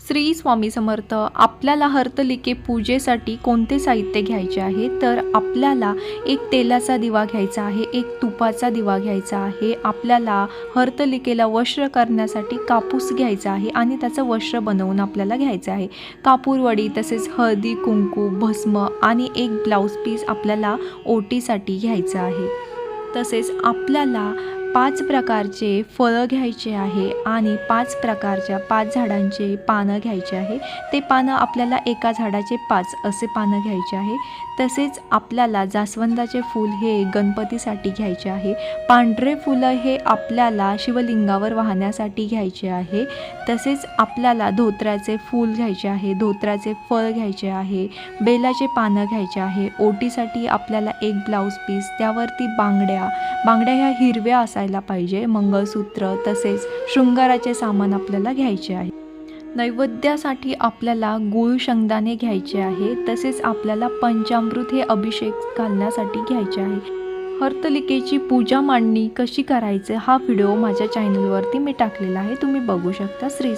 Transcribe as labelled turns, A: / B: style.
A: श्री स्वामी समर्थ आपल्याला हर्तलिके पूजेसाठी कोणते साहित्य घ्यायचे आहे? तर आपल्याला एक तेलाचा दिवा घ्यायचा आहे एक तुपाचा दिवा घ्यायचा आहे. आपल्याला हर्तलिकेला वस्त्र करण्यासाठी कापूस घ्यायचा आहे आणि त्याचं वस्त्र बनवून आपल्याला घ्यायचं आहे. कापूरवडी तसेच हळदी कुंकू भस्म आणि एक ब्लाऊज पीस आपल्याला ओटीसाठी घ्यायचं आहे. तसेच आपल्याला पाच प्रकारचे फळं घ्यायचे आहे आणि पाच प्रकारच्या पाच झाडांचे पानं घ्यायचे आहे. ते पानं आपल्याला एका झाडाचे पाच असे पानं घ्यायचे आहे. तसेच आपल्याला जास्वंदाचे फूल हे गणपतीसाठी घ्यायचे आहे. पांढरे फुलं हे आपल्याला शिवलिंगावर वाहण्यासाठी घ्यायचे आहे. तसेच आपल्याला धोत्र्याचे फूल घ्यायचे आहे धोत्र्याचे फळ घ्यायचे आहे बेलाचे पानं घ्यायचे आहे. ओटीसाठी आपल्याला एक ब्लाऊज पीस त्यावरती बांगड्या बांगड्या ह्या हिरव्या असायला पाहिजे मंगळसूत्र तसेच शृंगाराचे सामान आपल्याला घ्यायचे आहे. नैवेद्यासाठी आपल्याला गुळ शेंगदाणे घ्यायचे आहे तसेच आपल्याला पंचामृत हे अभिषेक घालण्यासाठी घ्यायचे आहे. हर्तलिकेची पूजा मांडणी कशी करायचं हा व्हिडिओ माझ्या चॅनलवरती मी टाकलेला आहे तुम्ही बघू शकता. श्री